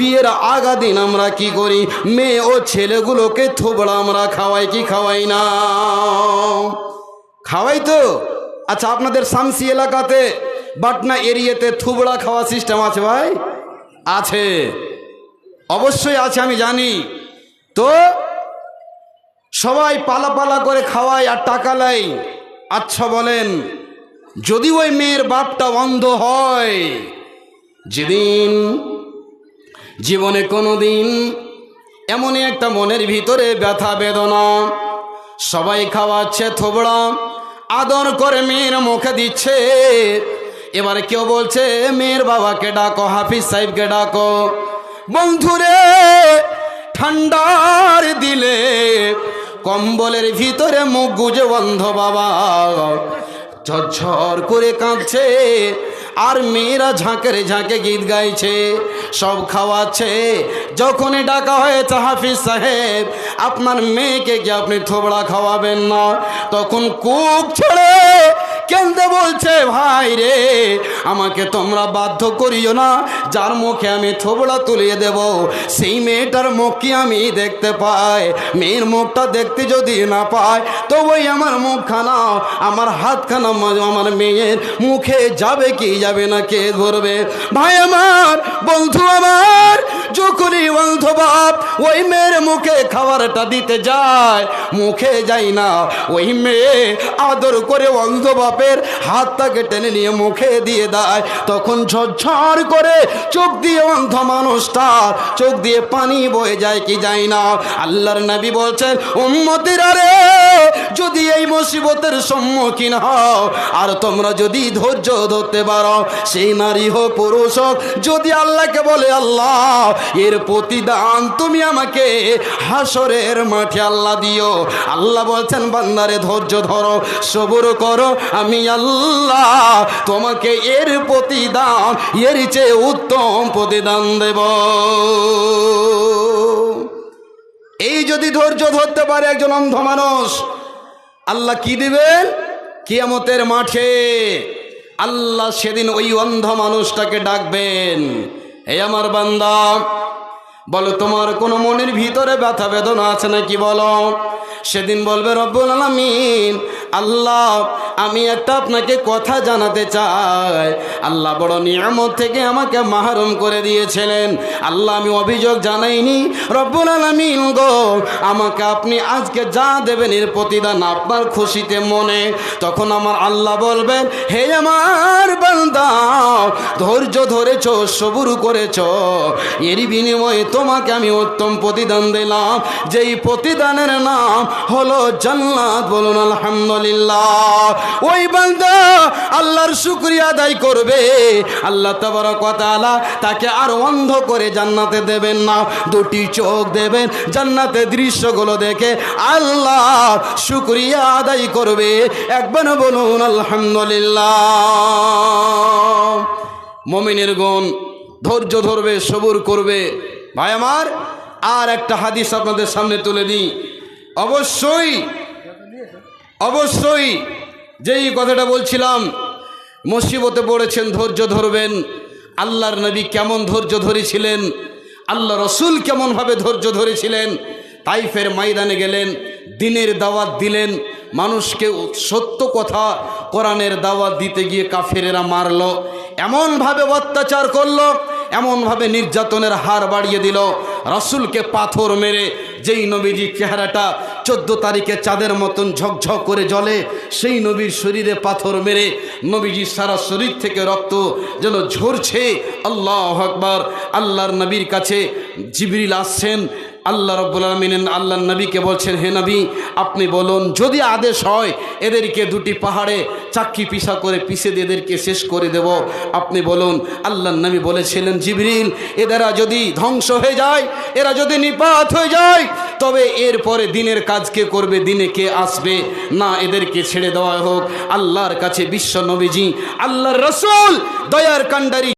বিয়ের আগা দিন আমরা কি করি? মেয়ে ও ছেলেগুলোকে থোবড়া আমরা খাওয়াই কি খাওয়াই না? খাওয়াই তো। আচ্ছা আপনাদের শামসি এলাকাতে বাটনা এরিয়াতে থুবড়া খাওয়া সিস্টেম আছে ভাই? আছে। অবশ্যই আছে, আমি জানি। তো সবাই পালা পালা করে খাওয়ায় আর টাকা লাই। আচ্ছা বলেন, যদি ওই মেয়ের বাপটা অন্ধ হয়, যেদিন জীবনে কোনো দিন এমনই একটা মনের ভিতরে ব্যথা, বেদনা। সবাই খাওয়াচ্ছে থোবড়া, আদর করে মেয়ের মুখে দিচ্ছে। এবার কেউ বলছে, মেয়ের বাবাকে ডাকো, হাফিজ সাহেবকে ডাকো। বন্ধুরে, ঠান্ডার দিলে কম্বলের ভিতরে মুখ গুজে বন্ধ, বাবা। ঝরঝর করে কাঁদছে। আর মেয়েরা ঝাঁকের ঝাঁকে গীত গাইছে। সব খাওয়াচ্ছে। যখনই ডাকা হয়েছে হাফিজ সাহেব, আপনার মেয়েকে কি আপনি থোবড়া খাওয়াবেন না? তখন কুক ছেড়ে কেন্দ্রে বলছে, ভাই রে আমাকে তোমরা বাধ্য করিও না। যার মুখে আমি থোবড়া তুলিয়ে দেব, সেই মেয়েটার মুখ কি আমি দেখতে পাই? মেয়ের মুখটা দেখতে যদি না পাই তো ওই আমার মুখখানা, আমার হাতখানা আমার মেয়ের মুখে যাবে কি যাবে না, কে ধরবে? ভাই আমার, বন্ধু আমার, যখনই অন্ধ বাপ, ওই মেয়ের মুখে খাবারটা দিতে যায়, মুখে যাই না। ওই মেয়ে আদর করে অন্ধ বাপের হাতটাকে টেনে নিয়ে মুখে দিয়ে দেয়। তখন ঝরঝর করে চোখ দিয়ে অন্ধ মানুষটার চোখ দিয়ে পানি বয়ে যায় কি যায় না। আল্লাহর নবী বলছেন, উম্মতিরা রে যদি এই মুসিবতের সম্মুখীন হও, আর তোমরা যদি ধৈর্য ধরতে পারো, সেই নারী হোক পুরুষ হোক। যদি আল্লাহকে বলে, আল্লাহ, এর প্রতিদান তুমি আমাকে হাসরের মাঠে আল্লাহ দিও। আল্লাহ বলছেন, বান্দারে ধৈর্য ধরো, সবুর করো। আমি আল্লাহ তোমাকে এর প্রতিদান, এর চেয়ে উত্তম প্রতিদান দেব। এই যদি ধৈর্য ধরতে পারে একজন অন্ধ মানুষ, আল্লাহ কি দিবেন? কিয়ামতের মাঠে আল্লাহ সেদিন ওই অন্ধ মানুষটাকে ডাকবেন। এই আমার বান্দা বলো, তোমার কোনো মনের ভিতরে ব্যথা বেদনা আছে নাকি বলো? সেদিন বলবে, রব্বুল আলামিন, আল্লাহ, আমি একটা আপনাকে কথা জানাতে চাই। আল্লাহ বড় নিয়ামত থেকে আমাকে মাহরুম করে দিয়েছিলেন। আল্লাহ, আমি অভিযোগ জানাইনি, রব্বুল আলামিন গো, আমাকে আপনি আজকে যা দেবেন এর প্রতিদান আপনার খুশিতে মনে। তখন আমার আল্লাহ বলবেন, হে আমার বান্দা ধৈর্য ধরেছ, সবুর করেছ। এরই বিনিময়ে তোমাকে আমি উত্তম প্রতিদান দিলাম। যেই প্রতিদানের নাম হলো জান্নাত, বলুন আলহামদুলিল্লাহ। ওই বান্দা আল্লাহর শুক্রিয়া আদায় করবে। আল্লাহ তাআলা তাকে আর অন্ধ করে জান্নাতে দেবেন না। দুটি চোখ দেবেন জান্নাতে দৃশ্যগুলো দেখে আল্লাহ শুক্রিয়া আদায় করবে। একবার বলুন আলহামদুলিল্লাহ। মমিনের গুণ ধৈর্য ধরবে, সবুর করবে। ভাই আমার, আর একটা হাদিস আপনাদের সামনে তুলে দিই। অবশ্যই অবশ্যই যেই কথাটা বলছিলাম, মুসিবতে পড়েছেন, ধৈর্য ধরবেন। আল্লাহর নবী কেমন ধৈর্য ধরেছিলেন, আল্লাহ রসুল কেমনভাবে ধৈর্য ধরেছিলেন। তাইফের ময়দানে গেলেন, দিনের দাওয়াত দিলেন। মানুষকে সত্য কথা কোরআনের দাওয়াত দিতে গিয়ে কাফেরেরা মারল, এমনভাবে অত্যাচার করল, এমনভাবে নির্যাতনের হার বাড়িয়ে দিল। রসুলকে পাথর মেরে যেই নবীজি চেহারাটা চোদ্দ তারিখে চাঁদের মতন ঝকঝক করে জ্বলে, সেই নবীর শরীরে পাথর মেরে নবীজি সারা শরীর থেকে রক্ত যেন ঝরছে। আল্লাহ আকবার, আল্লাহর নবীর কাছে জিবরিল আসছেন আল্লাহ রব্বুল আলমিন আল্লাহ নবীকে বলছেন, হে নবী, আপনি বলুন, যদি আদেশ হয়, এদেরকে দুটি পাহাড়ে চাক্কি পিসা করে পিষে দিয়ে এদেরকে শেষ করে দেব। আপনি বলুন আল্লাহ নবী বলেছিলেন, জিবরিল এদেরা যদি ধ্বংস হয়ে যায়, এরা যদি নিপাত হয়ে যায়, তবে এরপরে দিনের কাজ কে করবে, দিনে কে আসবে? না, এদেরকে ছেড়ে দেওয়া হোক। আল্লাহর কাছে বিশ্ব নবীজি, আল্লাহর রসুল, দয়ার কান্ডারি